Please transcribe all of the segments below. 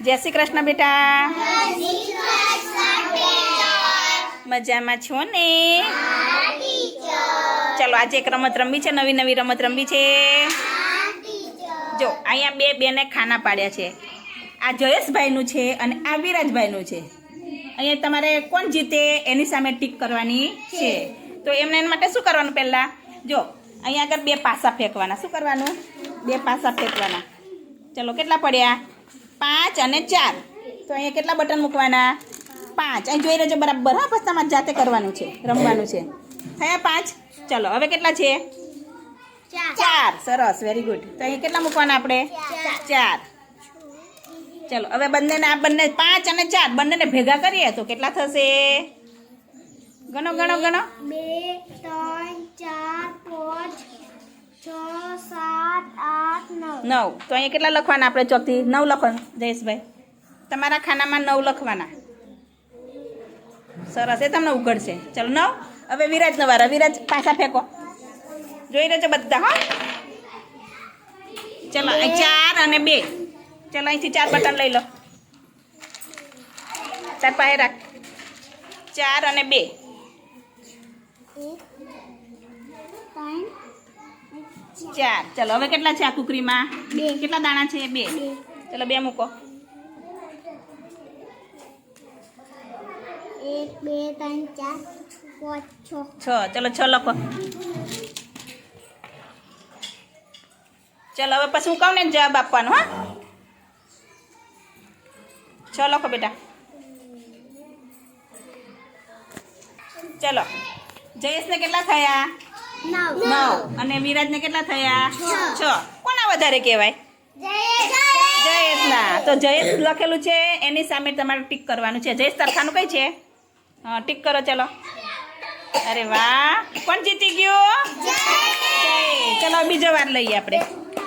જય શ્રી કૃષ્ણ બેટા. મજામાં છો ને? ચલો, આજે એક રમત રમવી છે, નવી નવી રમત રમવી છે. જો, અહીંયા બે બેને ખાના પાડ્યા છે. આ જયેશભાઈનું છે અને આ વિરાજભાઈનું છે. અહીંયા તમારે કોણ જીતે એની સામે ટીક કરવાની છે. તો એમને એના માટે શું કરવાનું પહેલાં? જો, અહીંયા આગળ બે પાસા ફેંકવાના. શું કરવાનું? બે પાસા ફેંકવાના. ચલો, કેટલા પડ્યા? પાંચ અને ચાર. તો અહીંયા કેટલા બટન મૂકવાના? પાંચ. અહીં જોઈ રહેજો બરાબર. હા પછી તમારે જાતે કરવાનું છે રમવાનું છે. થયા પાંચ? ચલો હવે કેટલા છે? ચાર. સરસ વેરી ગુડ તો અહીંયા કેટલા મૂકવાના આપણે? ચાર. ચલો હવે બંનેને આ બંને પાંચ અને ચાર બંનેને ભેગા કરીએ તો કેટલા થશે? ગણો ગણો ગણો. બે ત્રણ ચાર પાંચ નવ. નવ. તો અહીંયા કેટલા લખવાના? આપણે ચોથી નવ લખવાનું. જયેશભાઈ તમારા ખાનામાં નવ લખવાના. સરસ. એ તમને ઉઘડશે. ચલો નવ. હવે વિરાજ નવારા. વિરાજ પાછા ફેંકો. જોઈ રહેજો બધા હો. ચલો ચાર અને બે. ચલો અહીંથી ચાર બટન લઈ લો. ચાર પાસે રાખ. ચાર અને બે એક ત્રણ ચાર. ચલો હવે કેટલા છે આ કુકરીમાં? બે. કેટલા દાણા છે? બે. બે. ચલો બે મૂકો. એક બે ત્રણ ચાર પાંચ છ. છ. ચલો છ લખો. ચલો હવે પછી હું કહું ને જવાબ આપવાનો હા. છ લખો બેટા. ચલો. જયેશને કેટલા થયા? નવ. અને વિરાજને કેટલા થયા? છ. કોના વધારે કહેવાય? જયેશના. તો જયેશ લખેલું છે એની સામે તમારે ટીક કરવાનું છે. જયેશ સરખાનું કઈ છે? હા ટીક કરો ચલો. અરે વાહ. કોણ જીતી ગયું? ચલો બીજો વાર લઈએ આપણે.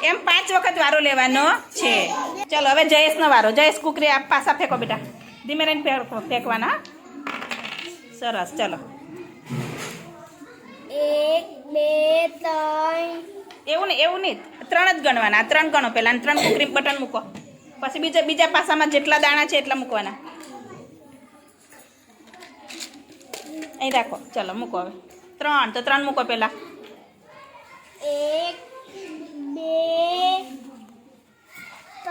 એમ પાંચ વખત વારો લેવાનો છે. ચલો હવે જયેશનો વારો. જયેશ કુકરી આપ પાસા ફેંકો બેટા. ધીમે રહીને ફેંકો- ફેંકવાના. સરસ ચલો. એક બે ત્રણ. એવું નહીં એવું નહીં. ત્રણ જ ગણવાના. આ ત્રણ ગણો પહેલાં ત્રણ કુકરી બટન મૂકો. પછી બીજા બીજા પાસામાં જેટલા દાણા છે એટલા મૂકવાના. અહીં રાખો. ચલો મૂકો હવે. ત્રણ. તો ત્રણ મૂકો પહેલાં. એક બે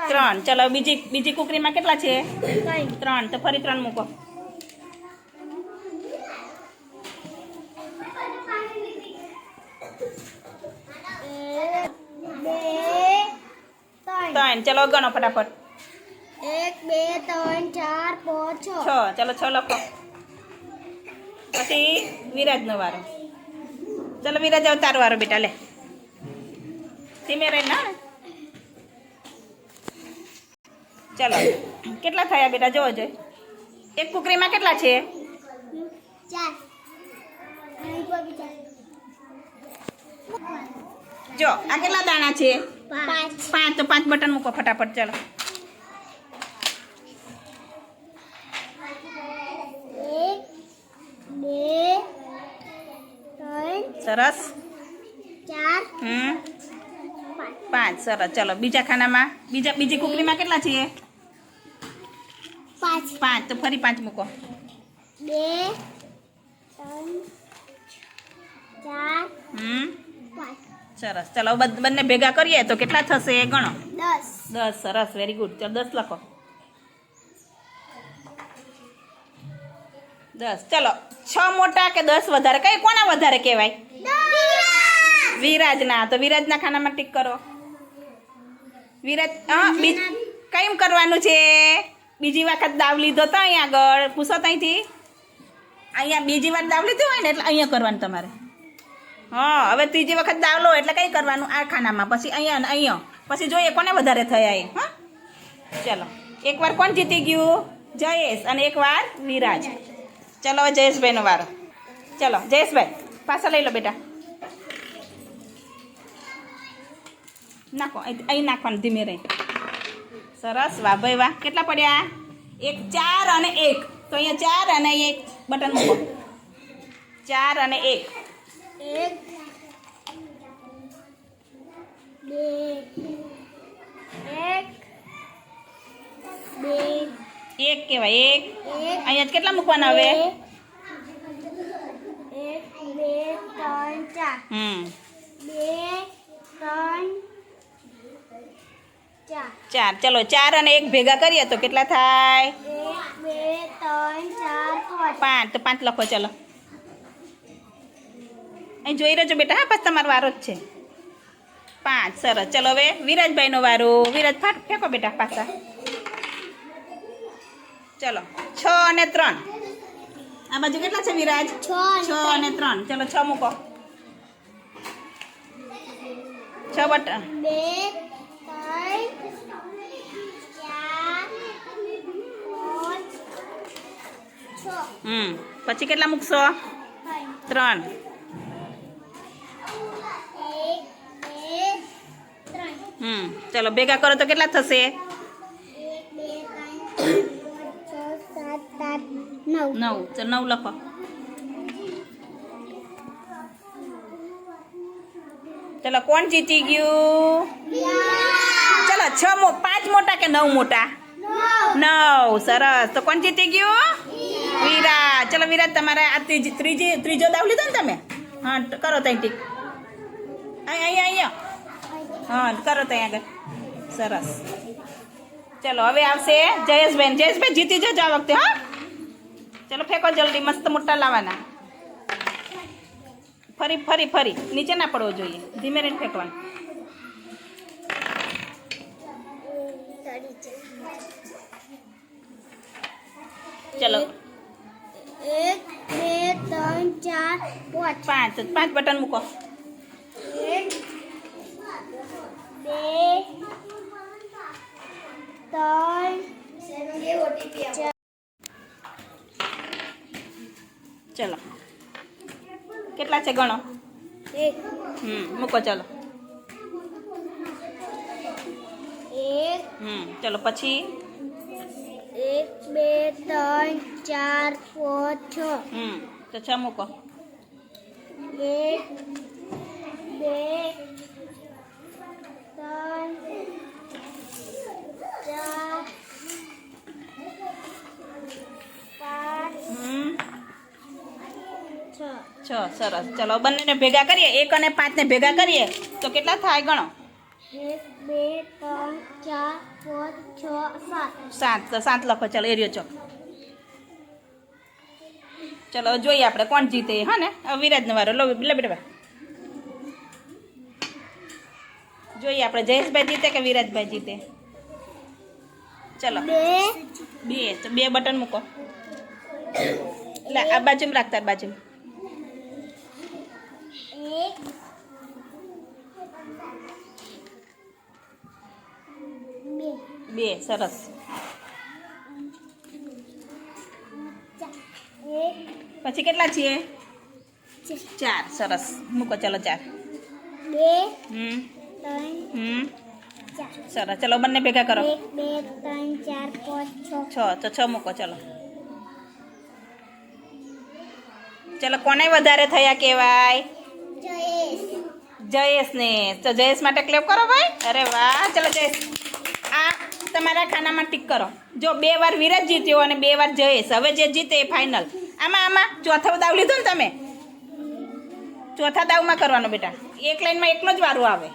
ત્રણ. ચલો બીજી બીજી કુકરીમાં કેટલા છે? ત્રણ. ત્રણ. તો ફરી ત્રણ મૂકો એક બે ત્રણ ત્રણ ચલો ગણો ફટાફટ. એક બે ત્રણ ચાર પાંચ છ. ચલો છ લખો. પછી વિરાજનો વારો. ચાલો વિરાજ આવ તારો વારો બેટા લે. ધીમે રહી ના ચાલો કેટલા થયા બેટા જોવો જોઈએ એક કુકરીમાં કેટલા છે? જો આ કેટલા દાણા છે? પાંચ. પાંચ. તો પાંચ બટન મૂકો ફટાફટ ચલો. સરસ. ચાર હમ. પાંચ સરસ. ચલો બીજા ખાનામાં બીજા બીજી કુકરીમાં કેટલા છે પાંચ. પાંચ. તો ફરી પાંચ મૂકો. બે ત્રણ ચાર હમ. પાંચ. સરસ. ચલો બંને ભેગા કરીએ તો કેટલા થશે એ ગણો? દસ. દસ સરસ વેરી ગુડ ચલો દસ લખો. દસ. ચલો છ મોટા કે દસ વધારે? કઈ કોના વધારે કહેવાય? વિરાજના. તો વિરાજના ખાનામાં ટીક કરો. વિરાજ હા બીજ કઈ કરવાનું છે? બીજી વખત દાવ લીધો તો અહીંયા આગળ. પૂછો ત્યાંથી. અહીંયા બીજી વાર દાવ લીધો હોય ને એટલે અહીંયા કરવાનું તમારે. હા, હવે ત્રીજી વખત દાવ લો, એટલે કંઈ કરવાનું? આ ખાનામાં પછી અહીંયા ને અહીંયા. પછી જોઈએ કોને વધારે થયા એ હા? ચલો. એકવાર કોણ જીતી ગયું? જયેશ અને એકવાર વિરાજ ચલો, હવે જયેશભાઈનો વારો. ચલો, જયેશભાઈ, પાછા લઈ લો બેટા. નાખો, અહીં નાખવાનું, ધીમે રહી. સરસ, વાહ, ભાઈ, વાહ. કેટલા પડ્યા? એક, ચાર અને એક. તો અહીંયા ચાર અને એક બટન ચાર અને એક. એક બે એક બે એક કહેવાય એક. અહીંયા કેટલા મૂકવાના હવે? એક બે ત્રણ ચાર હમ. બે ત્રણ ચાર ચાર. ચલો ચાર અને એક ભેગા કરીએ તો કેટલા થાય? એક બે ત્રણ ચાર પાંચ. પાંચ. તો પાંચ લખો ચલો. અહીં જોઈ રહેજો બેટા હા પાછ તમારો વારો જ છે. પાંચ સરસ. ચલો હવે વિરાજભાઈનો વારો. વિરાજ ફાટ ફેંકો બેટા પાછા. ચલો છ અને ત્રણ. આ બાજુ કેટલા છે વિરાજ? છ અને ત્રણ. ચલો છ મૂકો. છ બટન. બે ત્રણ ચાર પાંચ છ. હમ પછી કેટલા મૂકશો? ત્રણ. હમ. ચલો, ભેગા કરો તો કેટલા થશે? નવ. ચલો, નવ લખો. ચલો, કોણ જીતી ગયું? ચલો, છ પાંચ મોટા કે નવ મોટા? નવ. સરસ. તો કોણ જીતી ગયું? વિરાજ ચલો વિરાજ તમારે આ ત્રીજી ત્રીજી ત્રીજો દાવ લીધો ને તમે? હા કરો ત્યાં ટીક. અહીંયા અહીંયા. હા કરો ત્યાં આગળ સરસ ચલો હવે આવશે જયેશબેન જયેશભાઈ જીતી જજો આ વખતે હા ચલો ફેંકો જલ્દી મસ્ત મોટા લાવવાના ફરી ફરી ફરી નીચે ના પડવો જોઈએ ધીમે રહીને ફેંકવાનું ચલો એક બે ત્રણ ચાર પાંચ પાંચ પાંચ બટન મૂકો એક બે ત્રણ ચાર ચલો. કેટલા છે ગણો? હમ મૂકો ચલો. હમ ચલો પછી? એક બે ત્રણ ચાર પાંચ છ. હમ તો છ મૂકો. એક બે ત્રણ ચાર પાંચ હમ છ છ સરસ ચલો બંનેને ભેગા કરીએ. એક અને પાંચને ભેગા કરીએ. તો કેટલા થાય ગણો? એક બે ત્રણ ચાર પાંચ છ સાત. સાત. તો સાત લખો. ચલો એરિયો ચોક ચલો. જોઈએ આપણે કોણ જીતે. હા ને? હવે વિરાજનો વારો લો લે બેટા જોઈએ આપણે જયેશભાઈ જીતે કે વિરાજભાઈ જીતે? ચલો. બે. બે. તો બે બટન મૂકો. એટલે આ બાજુમાં રાખતા આ બાજુ એક બે, સરસ. પછી કેટલા છીએ? ચાર, સરસ. મૂકો, ચલો ચાર. હમ. સરસ. ચલો, બંને ભેગા કરો. ચાર છ, તો છ મૂકો, ચલો. ચલો, કોને વધારે થયા કહેવાય? જયેશને તો જયેશ માટે ક્લેપ કરો ભાઈ. અરે વાહ ચલો જયેશ. આ તમારા ખાનામાં ટીક કરો. જો બે વાર વિરાજ જીત્યો અને બે વાર જયેશ. હવે જે જીતે એ ફાઇનલ આમાં આમાં ચોથો દાવ લીધો ને તમે? ચોથા દાવમાં કરવાનો બેટા. એક લાઈનમાં એકલો જ વારો આવે.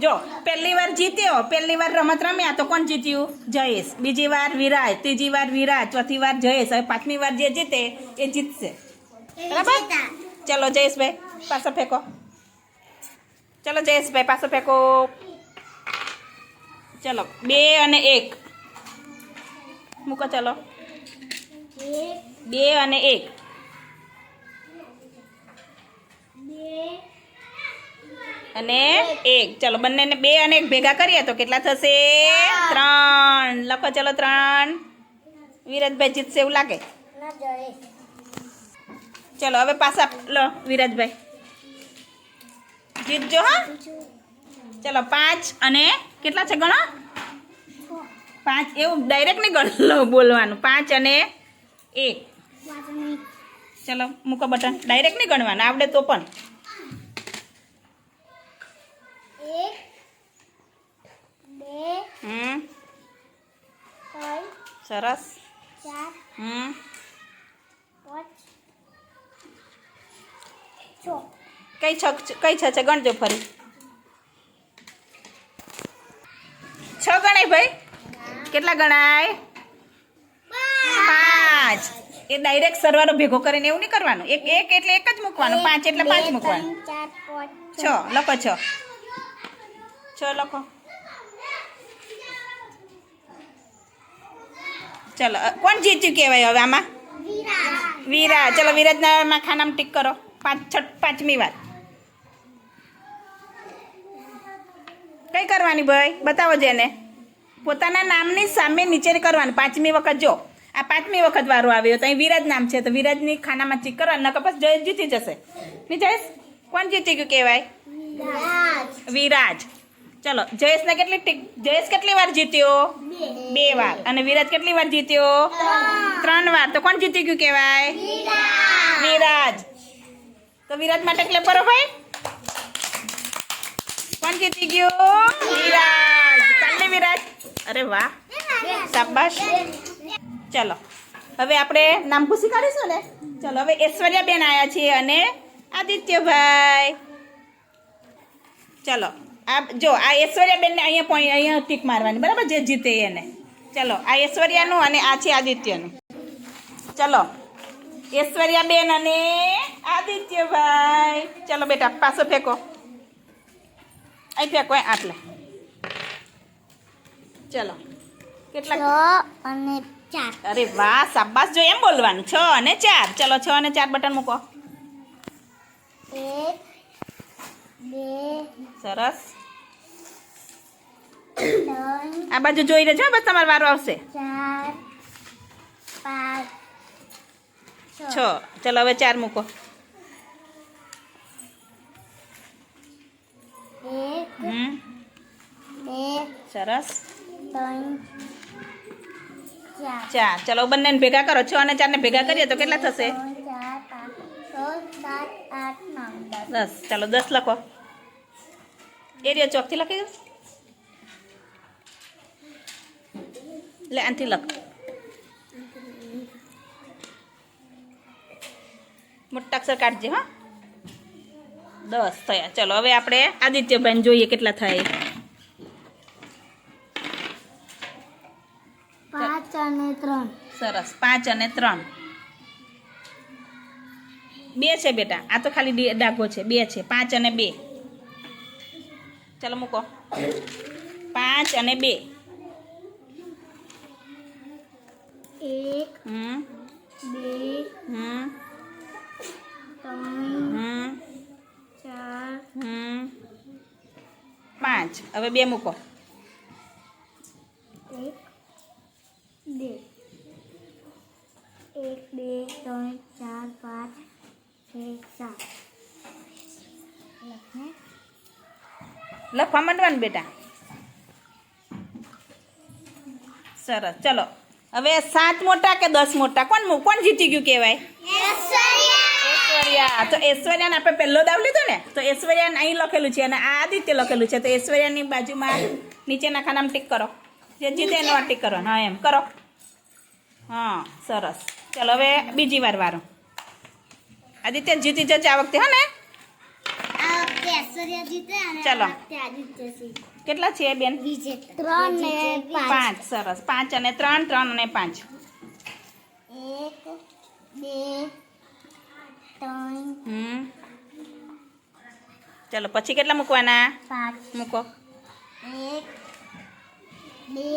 જો પહેલી વાર જીત્યો પહેલી વાર રમત રમ્યા તો કોણ જીત્યું? જયેશ. બીજી વાર વિરાજ ત્રીજી વાર વિરાજ ચોથી વાર જયેશ. હવે પાંચમી વાર જે જીતે એ જીતશે. બરાબર? ચલો જયેશભાઈ. પાછો ફેંકો ચલો જયેશભાઈ પાછો ફેંકો. ચલો બે અને એક. મૂકો ચલો. બે અને એક. અને એક. ચલો બંનેને બે અને એક ભેગા કરીએ તો કેટલા થશે? ત્રણ. લખો ચલો ત્રણ. વિરાજભાઈ જીતશે એવું લાગે? ચલો હવે પાછા લો વિરાજભાઈ. જીતજો હા. ચલો પાંચ અને કેટલા છે ગણો? પાંચ એવું ડાયરેક્ટ નહીં ગણ બોલવાનું. પાંચ અને એક. ચલો મૂકો બટન. ડાયરેક્ટ નહીં ગણવાનું આવડે તો પણ. સરસ. હમ. છ. કઈ છ કઈ છ છે ગણજો ફરી. છ ગણાય ભાઈ? કેટલા ગણાય? પાંચ. એ ડાયરેક્ટ સરવાળો ભેગો કરીને એવું નહીં કરવાનું. એક એક એટલે એક જ મૂકવાનું. પાંચ એટલે પાંચ મૂકવાનું. છ. લખો છ. છ લખો. ચલો કોણ જીત્યું કહેવાય હવે આમાં? વીરા ચલો વિરાજના ખાનામાં ટીક કરો. પાંચ છઠ પાંચમી વાર. કઈ કરવાની ભાઈ? બતાવો જેને પોતાના નામની સામે નીચે કરવાની. પાંચમી વખત જો. આ પાંચમી વખત વારો આવ્યો. તો અહીં વિરાજ નામ છે. તો વિરાજની ખાનામાં ચીક કરવા નકર પછી જયેશ જીતી જશે. જયેશ? કોણ જીતી ગયું કહેવાય? વિરાજ. ચલો, જયેશને કેટલી જયેશ કેટલી વાર જીત્યો? બે બે વાર. અને વિરાજ કેટલી વાર જીત્યો? ત્રણ વાર. તો કોણ જીતી ગયું કહેવાય? વિરાજ. તો વિરાજ માટે ક્લેપ કરો ભાઈ. કોણ જીતી ગયું? વિરાજ. ચાલે વિરાજ. અરે વાહ. શાબાશ. ચલો, હવે આપણે નામ ખુશી કાઢીશું ને? ચલો, હવે ઐશ્વર્યાબેન આવ્યા છીએ અને આદિત્યભાઈ. ચલો, આ જો, આ ઐશ્વર્યાબેનને અહીંયા પણ અહીંયા ટીક મારવાની, બરાબર? જે જીતે એને. ચલો, આ ઐશ્વર્યાનું અને આ છે આદિત્યનું. ચલો, ઐશ્વર્યાબેન અને આદિત્યભાઈ. ચલો બેટા, પાછો ફેંકો. અહીં ફેંકો આટલે. ચલો. કેટલા? અને ચાર. અરે વાહ શાબાશ જો એમ બોલવાનું. છ અને ચાર. ચલો છ અને ચાર બટન મૂકો. એક બે સરસ. આ બાજુ જોઈ રહેજો બસ તમારો વારો આવશે. ચાર પાંચ છ. ચલો હવે ચાર મૂકો. એક હમ બે સરસ ત્રણ ચાર ચાર ચલો બંનેને ભેગા કરો છ અને ચારને ભેગા કરીએ તો કેટલા થશે ત્રણ ચાર પાંચ છ સાત આઠ નવ દસ દસ ચાલો દસ લખો એરિયા ચોકથી લખી દો લે આનથી લખ મોટા અક્ષર કાઢજે હા દસ થયા. ચલો હવે આપણે આદિત્યભાઈને જોઈએ કેટલા થાય. પાંચ અને ત્રણ. સરસ. પાંચ અને ત્રણ. બે છે બેટા. આ તો ખાલી ડાઘો છે. બે છે. પાંચ અને બે. ચાલો મૂકો. પાંચ અને બે. એક હમ. બે હમ. ત્રણ હમ. હમ. પાંચ. હવે બે મૂકો. એક બે એક બે ત્રણ ચાર પાંચ છ સાત. લખવા માંડવાનું બેટા. સરસ. ચલો. હવે સાત મોટા કે દસ મોટા? કોણ કોણ જીતી ગયું કહેવાય? ઐશ્વર્યા તો ઐશ્વર્યાને આપણે પહેલો દાવ લીધો ને તો ઐશ્વર્યાને અહીં લખેલું છે અને આ આદિત્ય લખેલું છે. તો ઐશ્વર્યાની બાજુમાં નીચેના ખાનામાં ટીક કરો. જે જીતે એનો ટીક કરો હા એમ. કરો. હા સરસ. ચલો હવે બીજી વાર વારો. આદિત્ય જીતી જજે આ વખતે હા ને? ચાલો. કેટલા છે બેન? ત્રણ ને પાંચ સરસ. પાંચ અને ત્રણ ત્રણ અને પાંચ. એક બે હમ. ચલો પછી કેટલા મૂકવાના? મૂકો. એક બે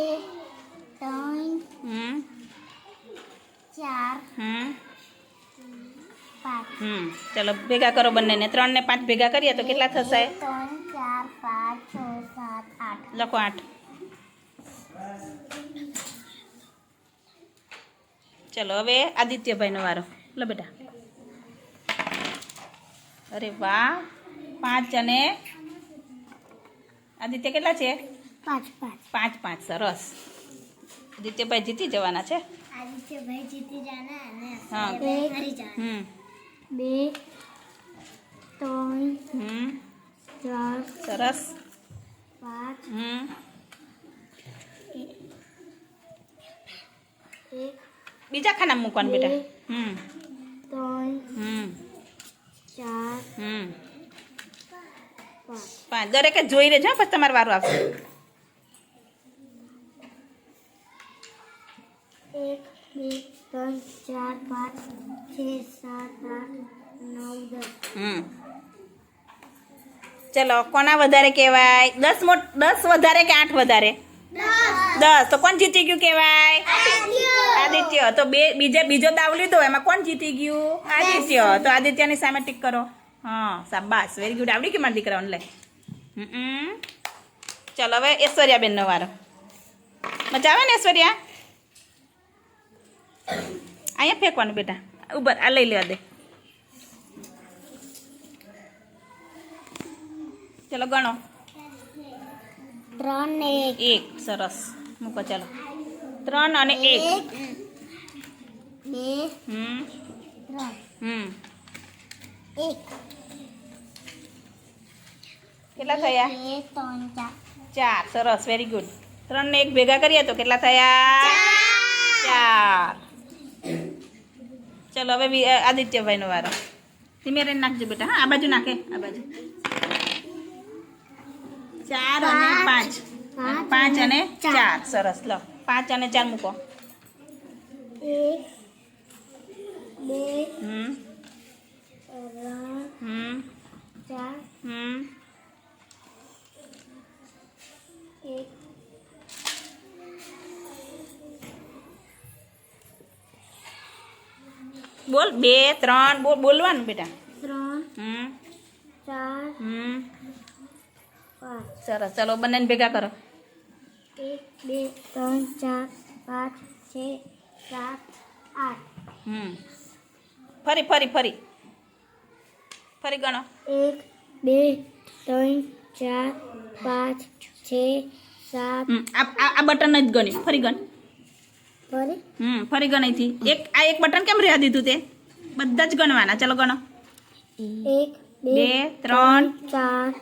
ત્રણ હમ. ચાર હમ. હમ. ચલો ભેગા કરો બંનેને. ત્રણ ને પાંચ ભેગા કરીએ તો કેટલા થશે? ત્રણ ચાર પાંચ છ સાત આઠ. લખો આઠ. ચલો હવે આદિત્યભાઈનો વારો. લો બેટા. અરે વાહ પાંચ અને આદિત્ય કેટલા છે? પાંચ પાંચ. પાંચ પાંચ સરસ. આદિત્યભાઈ જીતી જવાના છે? આદિત્યભાઈ જીતી જવાના અને હા. હમ. બે ત્રણ હમ. ચાર સરસ. પાંચ હમ. બીજા ખાના મૂકવાનું બેટા. હમ. ત્રણ હમ. ચાર હમ. પાંચ પાંચ દરેકે જોઈ લેજો હો, પછી તમારે વારું આવશે. એક બે ત્રણ ચાર પાંચ છ સાત આઠ નવ દસ. હમ. ચલો કોના વધારે કહેવાય? દસ મોટ દસ વધારે કે આઠ વધારે? દસ. તો કોણ જીતી ગયું કહેવાય? આદિત્ય. તો બે બીજે બીજો દાવ લીધો એમાં કોણ જીતી ગયું? આદિત્ય. તો આદિત્યની સામે ટીક કરો. હા સાબાસ વેરી ગુડ આવડી ગયું મારા દીકરાઓને? લે. હમ ચાલો હવે ઐશ્વર્યાબેનનો વારો. મજા આવે ને ઐશ્વર્યા? અહીંયા ફેંકવાનું બેટા. ઉભર આ લઈ લેવા દે. ચલો ગણો. ત્રણ એક સરસ. મૂકો ચાલો. ત્રણ અને એક. બે હમ. હમ. એક. કેટલા થયા? ચાર. સરસ. વેરી ગુડ ત્રણ ને એક ભેગા કરીએ તો કેટલા થયા? ચાર. ચલો હવે આદિત્યભાઈનો વારો. ધીમે રહીને નાખજો બેટા. હા આ બાજુ નાખે. આ બાજુ. ચાર અને પાંચ. પાંચ અને ચાર. ચાર. સરસ. લો. પાંચ અને ચાર મૂકો. હમ. હમ. હમ. બોલ. બે ત્રણ. બોલ બોલવાનું બેટા ત્રણ હમ ચાર હમ પાંચ સરસ. ચલો બંનેને ભેગા કરો. એક બે ત્રણ ચાર પાંચ છ સાત આઠ. હમ. ફરી ફરી ફરી. ફરી ગણો. એક બે ત્રણ ચાર પાંચ છ સાત. આ બટન જ ગણ્યું ફરી ગણ. ફરી? હમ ફરી ગણાયથી એક આ એક બટન કેમ રહ્યા દીધું તે? બધા જ ગણવાના. ચલો ગણો. એક બે ત્રણ. ચાર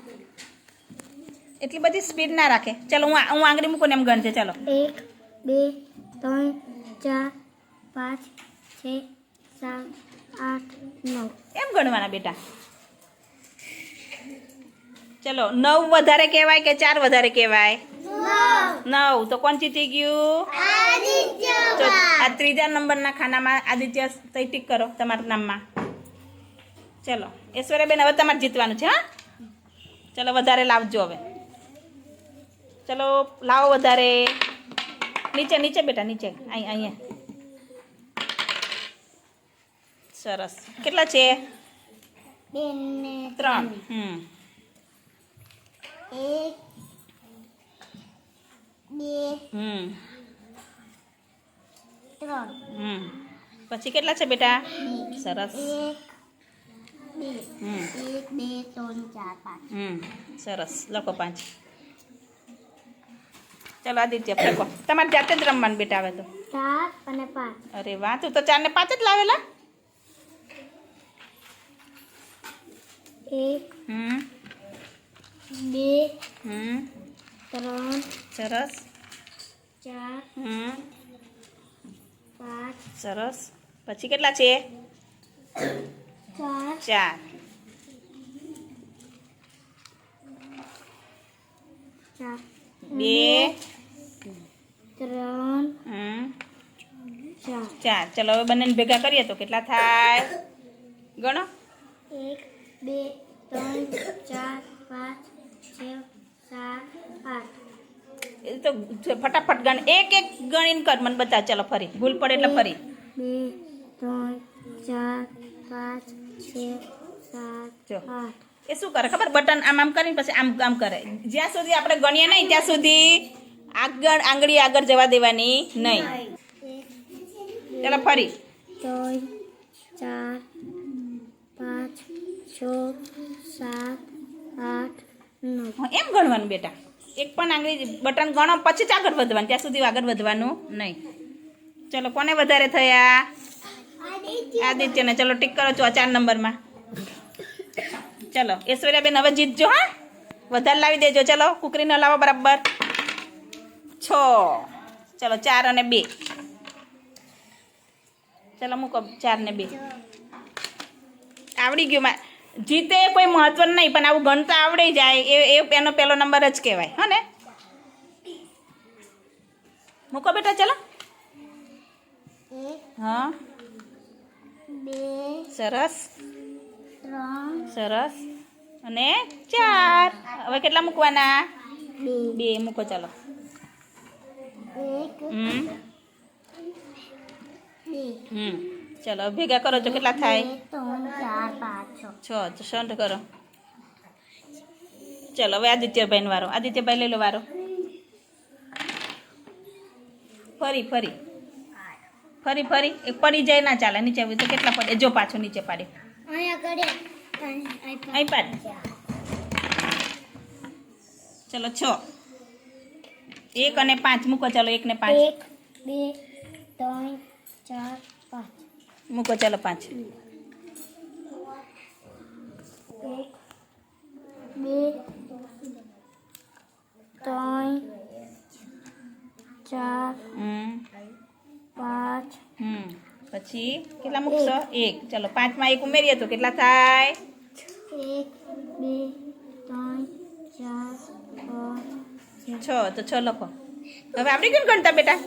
એટલી બધી સ્પીડ ના રાખે. ચાલો હું હું આંગળી મૂકું ને એમ ગણજે ચાલો. એક બે ત્રણ ચાર પાંચ છ સાત આઠ નવ. એમ ગણવાના બેટા. ચલો નવ વધારે કહેવાય કે ચાર વધારે કહેવાય? નવ. તો કોણ જીતી ગયું? તો આ ત્રીજા નંબરના ખાનામાં આદિત્ય તઈ ટીક કરો તમારા નામમાં. ચલો ઐશ્વર્યાબેન હવે તમારે જીતવાનું છે હા? ચલો વધારે લાવજો હવે. ચલો લાવો વધારે નીચે નીચે બેટા નીચે અહીં અહીંયા સરસ કેટલા છે બે ને ત્રણ હમ એક બે હમ ત્રણ હમ પછી કેટલા છે બેટા સરસ એક બે હમ એક બે ત્રણ ચાર પાંચ હમ સરસ લખો પાંચ ચલો આદિત્ય ફેંકો તમારે જાતે જ રમવાનું બેટા આવે તો. ચાર અને પાંચ. અરે વાહ તું તો ચાર ને પાંચ જ લાવેલા? એક હમ. બે હમ. ત્રણ સરસ. ચાર હમ. પાંચ સરસ. પછી કેટલા છે? ચાર. ચાર. ચાર. બે ત્રણ ચાર. ચાર. ચલો હવે બંનેને ભેગા કરીએ તો કેટલા થાય? ગણો. એક બે ત્રણ ચાર પાંચ છ સાત આઠ. એ તો ફટાફટ ગણ. એક એક ગણીને કર. મને બતા ચલો ફરી. ભૂલ પડે એટલે ફરી. બે ત્રણ ચાર પાંચ છ સાત. આઠ. એ શું કરે? ખબર? બટન આમ આમ કરીને પછી આમ આમ કરે. જ્યાં સુધી આપણે ગણીએ નહીં ત્યાં સુધી આગળ આંગળી આગળ જવા દેવાની નહીં. ચાલો ફરી. ત્રણ ચાર પાંચ છ સાત આઠ નવ. એમ ગણવાનું બેટા. એક પણ આંગળી બટન ગણો પછી જ આગળ વધવાનું. ત્યાં સુધી આગળ વધવાનું નહીં. ચલો કોને વધારે થયા? આદિત્યને. ચલો ટીક કરો છો ચાર નંબરમાં. ચલો ઐશ્વર્યાબેન હવે જીતજો હા? વધારે લાવી દેજો ચલો કુકરીને લાવો બરાબર. છ. ચલો ચાર અને બે. ચાલો મૂકો ચાર ને બે. આવડી ગયું મા. જીતે કોઈ મહત્વ નહીં પણ આવું ગણતા આવડી જાય એ એ એનો પહેલો નંબર જ કહેવાય. હા ને? મૂકો બેટા ચાલો. હા. સરસ. સરસ. અને ચાર. હવે કેટલા મૂકવાના? બે મૂકો ચાલો. હમ. હમ. ચાલો ભેગા કરો તો કેટલા થાય. છ. છ સંઠ કરો. ચાલો હવે આદિત્યભાઈનો વારો. આદિત્યભાઈ લઈ લો વારો. ફરી ફરી. ફરી ફરી. એક પડી જાય ના ચાલે. નીચે આવી તો કેટલા પડે? જો પાછું નીચે પાડે. અહીંયા કરે અહીં પાડ ચલો છ. એક અને પાંચ મૂકો ચાલો એક ને પાંચ. એક બે ત્રણ ચાર પાંચ. મૂકો ચાલો પાંચ. એક બે ત્રણ ચાર પાંચ. હમ. પછી કેટલા મૂકશો? એક. ચલો પાંચમાં એક ઉમેરીએ તો કેટલા થાય? બે છ. તો છ લખો. હવે આપણે કેમ ને ગણતા બેટા?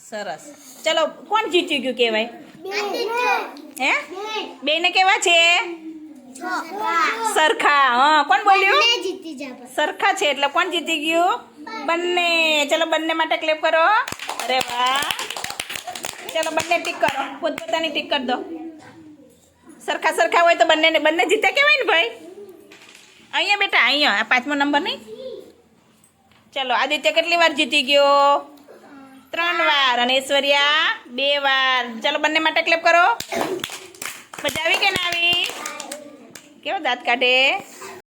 સરસ. ચલો કોણ જીતી ગયું કહેવાય? હે? બેને કેવા છે? સરખા. હા કોણ બોલ્યું? સરખા છે એટલે કોણ જીતી ગયું? બંને. ચલો બંને માટે ક્લેપ કરો. અરે વાહ. ચલો બંને ટીક કરો. પોતપોતાની ટીક કરી દો. સરખા સરખા હોય તો બંને બંને જીતે કહેવાય ને ભાઈ? અહીંયા બેટા, અહીંયા. આ પાંચમો નંબર નહીં? ચલો, આદિત્ય કેટલી વાર જીતી ગયો? ત્રણ વાર. અને ઐશ્વર્યા, બે વાર. ચલો, બંને માટે ક્લેપ કરો. મજા આવી કે ના આવી? કેવો દાંત કાઢે?